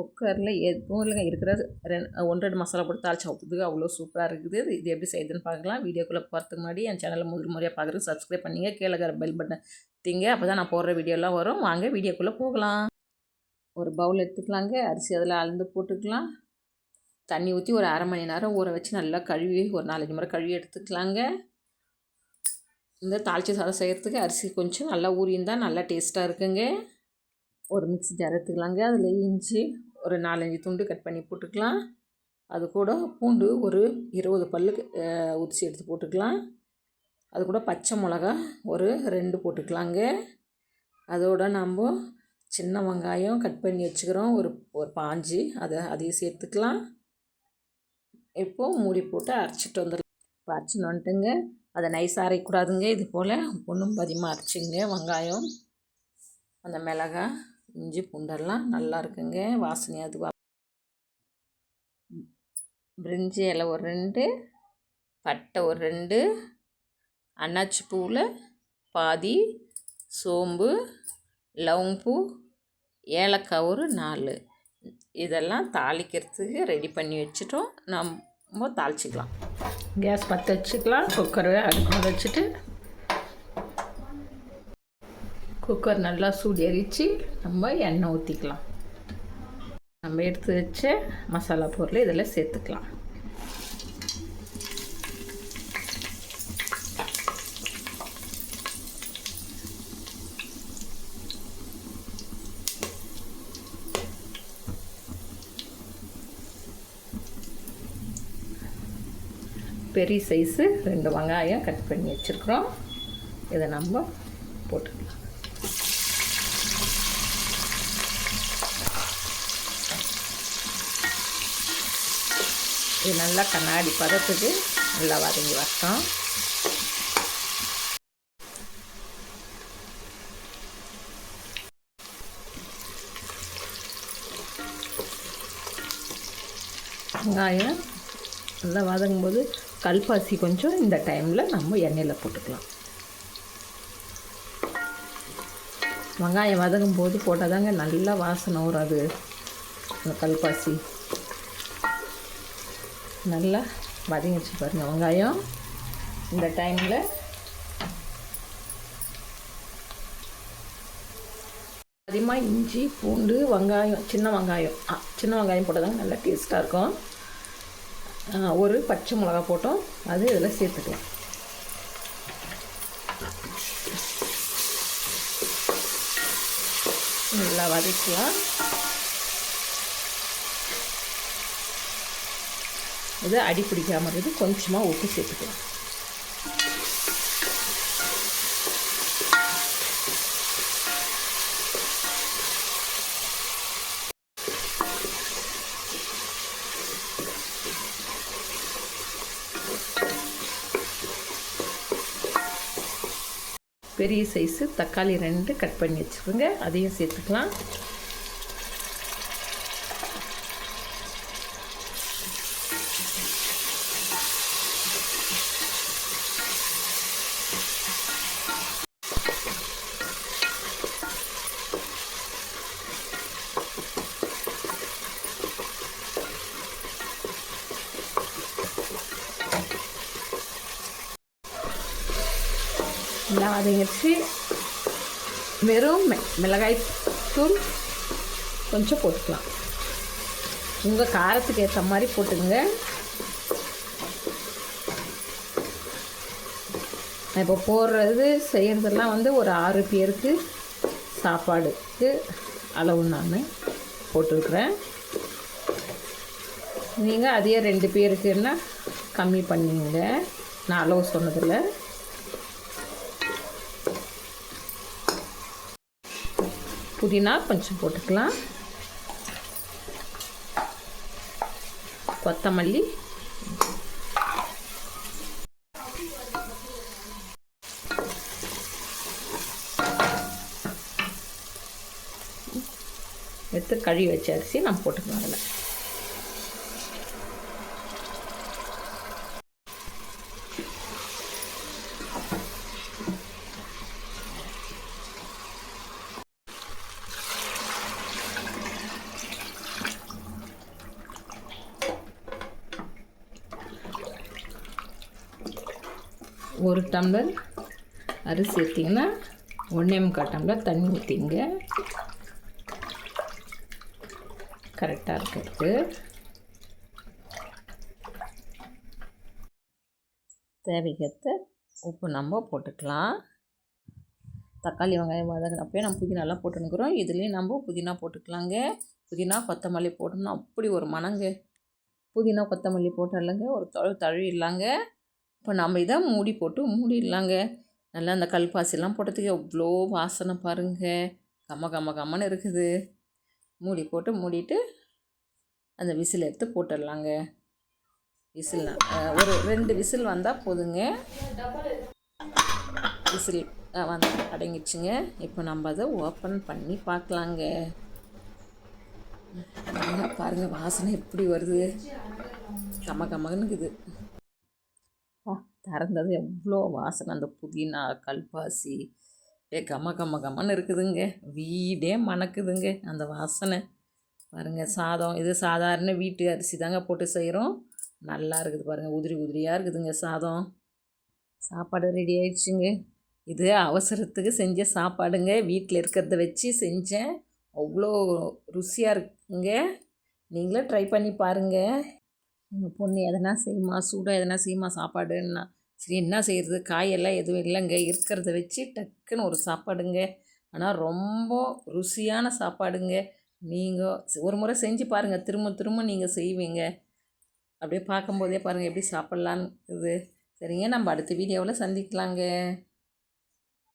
குக்கரில் எதுவும் இல்லைங்க. இருக்கிற ரெண்டு ஒன்று ரெண்டு மசாலா போட்டு தாளிச்சு ஊற்றுறதுக்கு அவ்வளோ சூப்பராக இருக்குது. இது எப்படி செய்யுதுன்னு பார்க்கலாம் வீடியோக்குள்ளே போகிறதுக்கு முன்னாடி என் சேனலை முதல் முறையாக பார்க்குறது சப்ஸ்கிரைப் பண்ணிங்க. கீழே பெல் பட்டன் திங்க அப்போ தான் நான் போடுற வீடியோலாம் வரும். வாங்க வீடியோக்குள்ளே போகலாம். ஒரு பவுல் எடுத்துக்கலாங்க. அரிசி அதில் அளந்து போட்டுக்கலாம். தண்ணி ஊற்றி ஒரு அரை மணி நேரம் ஊற வச்சு நல்லா கழுவி ஒரு நாலஞ்சு முறை கழுவி எடுத்துக்கலாங்க. இந்த தாளிச்சி சாதம் செய்கிறதுக்கு அரிசி கொஞ்சம் நல்லா ஊறியிருந்தால் நல்லா டேஸ்ட்டாக இருக்குங்க. ஒரு மிக்ஸி ஜார் எடுத்துக்கலாங்க. அதில் இஞ்சி ஒரு நாலஞ்சு துண்டு கட் பண்ணி போட்டுக்கலாம். அது கூட பூண்டு ஒரு இருபது பல்லுக்கு உரிச்சி எடுத்து போட்டுக்கலாம். அது கூட பச்சை மிளகா ஒரு ரெண்டு போட்டுக்கலாங்க. அதோட நம்ம சின்ன வெங்காயம் கட் பண்ணி வச்சுக்கிறோம். ஒரு ஒரு பாஞ்சு அதை அதையும் சேர்த்துக்கலாம். இப்போது மூடி போட்டு அரைச்சிட்டு வந்துடலாம். இப்போ அரைச்சின்னு வந்துட்டுங்க. அதை நைஸ் அரைக்கூடாதுங்க இது போல் ஒன்றும் பதிமாக அரைச்சிங்க வெங்காயம். அந்த மிளகாய் இஞ்சி பூண்டெல்லாம் நல்லா இருக்குங்க. வாசனை அது பிரிஞ்சி இலை ஒரு ரெண்டு பட்டை ஒரு ரெண்டு அன்னாச்சி பூவில் பாதி சோம்பு லவங்பூ ஏலக்காய் ஒரு நாலு. இதெல்லாம் தாளிக்கிறதுக்கு ரெடி பண்ணி வச்சுட்டோம். நம்ம தாளிச்சிக்கலாம். கேஸ் பற்ற வச்சுக்கலாம். குக்கரை அடுப்பு வச்சுட்டு குக்கர் நல்லா சூடு எரித்து நம்ம எண்ணெய் ஊற்றிக்கலாம் நம்ம எடுத்து வச்ச மசாலா பொருள் இதில் சேர்த்துக்கலாம். பெரிய சைஸு ரெண்டு வெங்காயம் கட் பண்ணி வச்சுருக்குறோம். இதை நம்ம போட்டுக்கலாம். இது நல்லா கண்ணாடி பதத்துக்கு நல்லா வதங்கி வரட்டும். வெங்காயம் நல்லா வதங்கும்போது கல்பாசி கொஞ்சம் இந்த டைமில் நம்ம எண்ணெயில் போட்டுக்கலாம். வெங்காயம் வதங்கும் போது போட்டால் தாங்க நல்லா வாசனை வரும் அது கல்பாசி. நல்லா வதங்கிச்சு பாருங்கள் வெங்காயம். இந்த டைமில் அதிகமாக இஞ்சி பூண்டு வெங்காயம் சின்ன வெங்காயம். சின்ன வெங்காயம் போட்டால் நல்லா டேஸ்ட்டாக இருக்கும். ஒரு பச்சை மிளகா போட்டோம். அது இதில் சேர்த்துக்கலாம். நல்லா வதக்கலாம். இது அடி பிடிக்காமல் இருக்குது. கொஞ்சமாக உப்பு சேர்த்துக்கலாம். பெரிய சைஸு தக்காளி ரெண்டு கட் பண்ணி வச்சுக்கோங்க. அதையும் சேர்த்துக்கலாம். நல்லா வதங்கிடுச்சு வெறும் மெ மிளகாய் தூள் கொஞ்சம் போட்டுக்கலாம். உங்கள் காரத்துக்கு ஏற்ற மாதிரி போட்டுக்கோங்க. நான் இப்போ போடுறது செய்கிறதெல்லாம் வந்து ஒரு ஆறு பேருக்கு சாப்பாடுக்கு அளவு நான் போட்டிருக்கிறேன். நீங்கள் அதே ரெண்டு பேருக்குன்னா கம்மி பண்ணிங்க. நான் அளவு சொன்னதில்லை. புதினா கொஞ்சம் போட்டுக்கலாம். கொத்தமல்லி. எடுத்து கழுவி வச்ச அரிசி நான் போட்டுக்கலாம் அதில். ஒரு டம்ளர் அரிசி எடுத்திங்கன்னா ஒன்றே முக்கால் டம்ளர் தண்ணி ஊற்றிங்க கரெக்டாக இருக்கிறது தேவைக்கேற்ற உப்பு நம்ம போட்டுக்கலாம். தக்காளி வெங்காயம் வதங்கினப்பே நம்ம புதினாலாம் போட்டுனுக்குறோம் இதுலேயும் நம்ம புதினா போட்டுக்கலாங்க. புதினா கொத்தமல்லி போட்டோம்னா அப்படி ஒரு மனங்க. புதினா கொத்தமல்லி போட்டாலங்க ஒரு தழு தழுவிடலாங்க. இப்போ நம்ம இதை மூடி போட்டு மூடிடலாங்க. நல்லா அந்த கல்பாசிலாம் போட்டதுக்கு எவ்வளோ வாசனை பாருங்க. கம்ம கம்ம கம்மன்னு இருக்குது. மூடி போட்டு மூடிட்டு அந்த விசில் எடுத்து போட்டுடலாங்க. விசில் ஒரு ரெண்டு விசில் வந்தால் போதுங்க. விசில் வந்து அடங்கிடுச்சுங்க. இப்போ நம்ம அதை ஓப்பன் பண்ணி பார்க்கலாங்க. நல்லா பாருங்க வாசனை எப்படி வருது. கம்ம கம்மனுக்குது இருக்குது திறந்தது. எவ்வளோ வாசனை. அந்த புதினா கல்பாசி. ஏ கம்ம கம்ம கம்மன்னு இருக்குதுங்க. வீடே மணக்குதுங்க. அந்த வாசனை. பாருங்கள் சாதம். இது சாதாரண வீட்டு அரிசி தாங்க போட்டு செய்கிறோம் நல்லா இருக்குது பாருங்கள் உதிரி உதிரியாக இருக்குதுங்க சாதம். சாப்பாடு ரெடி ஆயிடுச்சுங்க. இது அவசரத்துக்கு செஞ்ச சாப்பாடுங்க. வீட்டில் இருக்கிறத வச்சு செஞ்சேன். அவ்வளோ ருசியாக இருக்குங்க. நீங்களே ட்ரை பண்ணி பாருங்கள் எங்கள் பொண்ணு எதனா செய்யுமா? சூடாக எதனா செய்யுமா? சாப்பாடுன்னா. சரி என்ன செய்கிறது காயெல்லாம் எதுவும் இல்லைங்க. இருக்கிறத வச்சு டக்குன்னு ஒரு சாப்பாடுங்க. ஆனால் ரொம்ப ருசியான சாப்பாடுங்க. நீங்கள் ஒரு முறை செஞ்சு பாருங்கள் திரும்ப திரும்ப நீங்கள் செய்வீங்க. அப்படியே பார்க்கும்போதே பாருங்கள் எப்படி சாப்பிட்லான்னு இது சரிங்க நம்ம அடுத்த வீடியோவில் சந்திக்கலாங்க.